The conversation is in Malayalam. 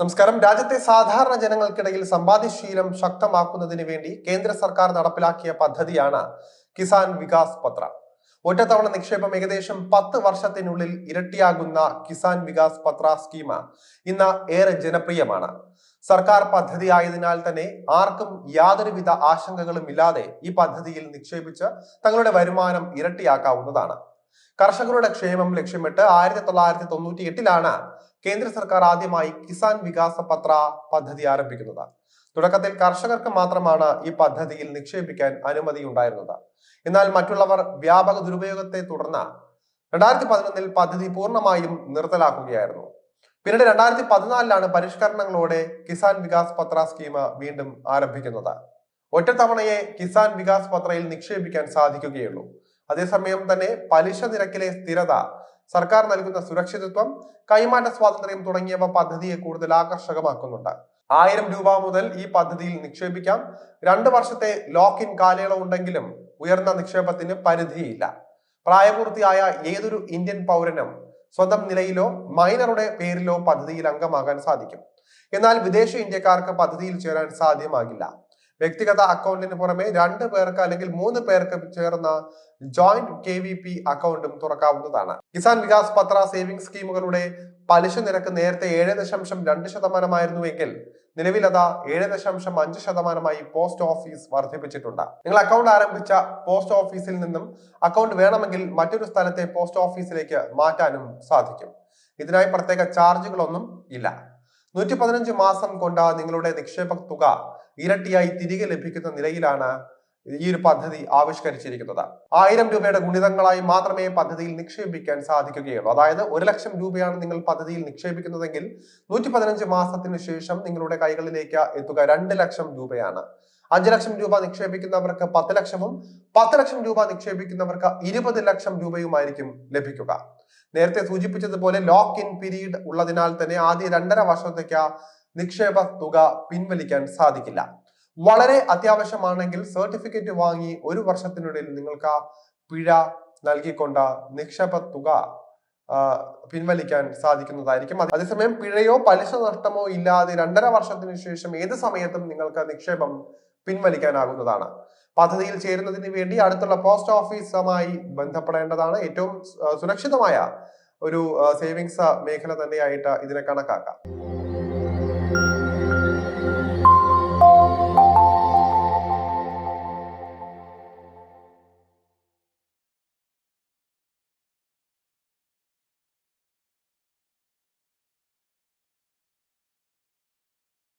നമസ്കാരം. രാജ്യത്തെ സാധാരണ ജനങ്ങൾക്കിടയിൽ സമ്പാദ്യശീലം ശക്തമാക്കുന്നതിന് വേണ്ടി കേന്ദ്ര സർക്കാർ നടപ്പിലാക്കിയ പദ്ധതിയാണ് കിസാൻ വികാസ് പത്ര. ഒറ്റത്തവണ നിക്ഷേപം ഏകദേശം പത്ത് വർഷത്തിനുള്ളിൽ ഇരട്ടിയാകുന്ന കിസാൻ വികാസ് പത്ര സ്കീം ഇന്ന് ഏറെ ജനപ്രിയമാണ്. സർക്കാർ പദ്ധതി ആയതിനാൽ തന്നെ ആർക്കും യാതൊരുവിധ ആശങ്കകളും ഇല്ലാതെ ഈ പദ്ധതിയിൽ നിക്ഷേപിച്ച് തങ്ങളുടെ വരുമാനം ഇരട്ടിയാക്കാവുന്നതാണ്. കർഷകരുടെ ക്ഷേമം ലക്ഷ്യമിട്ട് ആയിരത്തി തൊള്ളായിരത്തി തൊണ്ണൂറ്റി എട്ടിലാണ് കേന്ദ്ര സർക്കാർ ആദ്യമായി കിസാൻ വികാസ പത്ര പദ്ധതി ആരംഭിക്കുന്നത്. തുടക്കത്തിൽ കർഷകർക്ക് മാത്രമാണ് ഈ പദ്ധതിയിൽ നിക്ഷേപിക്കാൻ അനുമതി ഉണ്ടായിരുന്നത്. എന്നാൽ മറ്റുള്ളവർ വ്യാപക ദുരുപയോഗത്തെ തുടർന്ന് രണ്ടായിരത്തി പതിനൊന്നിൽ പദ്ധതി പൂർണമായും നിർത്തലാക്കുകയായിരുന്നു. പിന്നീട് രണ്ടായിരത്തി പതിനാലിലാണ് പരിഷ്കരണങ്ങളോടെ കിസാൻ വികാസ് പത്ര സ്കീം വീണ്ടും ആരംഭിക്കുന്നത്. ഒറ്റത്തവണയെ കിസാൻ വികാസ് പത്രയിൽ നിക്ഷേപിക്കാൻ സാധിക്കുകയുള്ളൂ. അതേസമയം തന്നെ പലിശ നിരക്കിലെ സ്ഥിരത സർക്കാർ നൽകുന്ന സുരക്ഷിതത്വം കൈമാറ്റ സ്വാതന്ത്ര്യം തുടങ്ങിയവ പദ്ധതിയെ കൂടുതൽ ആകർഷകമാക്കുന്നുണ്ട്. ആയിരം രൂപ മുതൽ ഈ പദ്ധതിയിൽ നിക്ഷേപിക്കാം. രണ്ട് വർഷത്തെ ലോക്ക് ഇൻ കാലയളവ് ഉണ്ടെങ്കിലും ഉയർന്ന നിക്ഷേപത്തിന് പരിധിയില്ല. പ്രായപൂർത്തിയായ ഏതൊരു ഇന്ത്യൻ പൗരനും സ്വന്തം നിലയിലോ മൈനറുടെ പേരിലോ പദ്ധതിയിൽ അംഗമാകാൻ സാധിക്കും. എന്നാൽ വിദേശ ഇന്ത്യക്കാർക്ക് പദ്ധതിയിൽ ചേരാൻ സാധ്യമാകില്ല. വ്യക്തിഗത അക്കൗണ്ടിന് പുറമെ രണ്ട് പേർക്ക് അല്ലെങ്കിൽ മൂന്ന് പേർക്ക് ചേർന്ന ജോയിന്റ് കെ വി പി അക്കൗണ്ടും തുറക്കാവുന്നതാണ്. കിസാൻ വികാസ് പത്ര സേവിംഗ് സ്കീമുകളുടെ പലിശ നിരക്ക് നേരത്തെ ഏഴ് ദശാംശം രണ്ട് ശതമാനമായിരുന്നുവെങ്കിൽ നിലവിൽ അതാ ഏഴ് ദശാംശം അഞ്ച് ശതമാനമായി പോസ്റ്റ് ഓഫീസ് വർദ്ധിപ്പിച്ചിട്ടുണ്ട്. നിങ്ങൾ അക്കൗണ്ട് ആരംഭിച്ച പോസ്റ്റ് ഓഫീസിൽ നിന്നും അക്കൗണ്ട് വേണമെങ്കിൽ മറ്റൊരു സ്ഥലത്തെ പോസ്റ്റ് ഓഫീസിലേക്ക് മാറ്റാനും സാധിക്കും. ഇതിനായി പ്രത്യേക ചാർജുകളൊന്നും ഇല്ല. നൂറ്റി പതിനഞ്ച് മാസം കൊണ്ട് നിങ്ങളുടെ നിക്ഷേപ തുക ഇരട്ടിയായി തിരികെ ലഭിക്കുന്ന നിലയിലാണ് ഈ ഒരു പദ്ധതി ആവിഷ്കരിച്ചിരിക്കുന്നത്. ആയിരം രൂപയുടെ ഗുണിതങ്ങളായി മാത്രമേ പദ്ധതിയിൽ നിക്ഷേപിക്കാൻ സാധിക്കുകയുള്ളൂ. അതായത് ഒരു ലക്ഷം രൂപയാണ് നിങ്ങൾ പദ്ധതിയിൽ നിക്ഷേപിക്കുന്നതെങ്കിൽ നൂറ്റി പതിനഞ്ച് മാസത്തിന് ശേഷം നിങ്ങളുടെ കൈകളിലേക്ക് എത്തുക രണ്ട് ലക്ഷം രൂപയാണ്. അഞ്ച് ലക്ഷം രൂപ നിക്ഷേപിക്കുന്നവർക്ക് പത്ത് ലക്ഷവും പത്ത് ലക്ഷം രൂപ നിക്ഷേപിക്കുന്നവർക്ക് ഇരുപത് ലക്ഷം രൂപയുമായിരിക്കും ലഭിക്കുക. നേരത്തെ സൂചിപ്പിച്ചതുപോലെ ലോക്ക് ഇൻ പീരീഡ് ഉള്ളതിനാൽ തന്നെ ആദ്യ രണ്ടര വർഷത്തേക്ക് നിക്ഷേപ തുക പിൻവലിക്കാൻ സാധിക്കില്ല. വളരെ അത്യാവശ്യമാണെങ്കിൽ സർട്ടിഫിക്കറ്റ് വാങ്ങി ഒരു വർഷത്തിനുള്ളിൽ നിങ്ങൾക്ക് പിഴ നൽകിക്കൊണ്ട് നിക്ഷേപ തുക പിൻവലിക്കാൻ സാധിക്കുന്നതായിരിക്കും. അതേസമയം പിഴയോ പലിശ നഷ്ടമോ ഇല്ലാതെ രണ്ടര വർഷത്തിന് ശേഷം ഏത് സമയത്തും നിങ്ങൾക്ക് നിക്ഷേപം പിൻവലിക്കാനാകുന്നതാണ്. പദ്ധതിയിൽ ചേരുന്നതിന് വേണ്ടി അടുത്തുള്ള പോസ്റ്റ് ഓഫീസുമായി ബന്ധപ്പെടേണ്ടതാണ്. ഏറ്റവും സുരക്ഷിതമായ ഒരു സേവിങ്സ് മേഖല തന്നെയായിട്ട് ഇതിനെ കണക്കാക്കാം.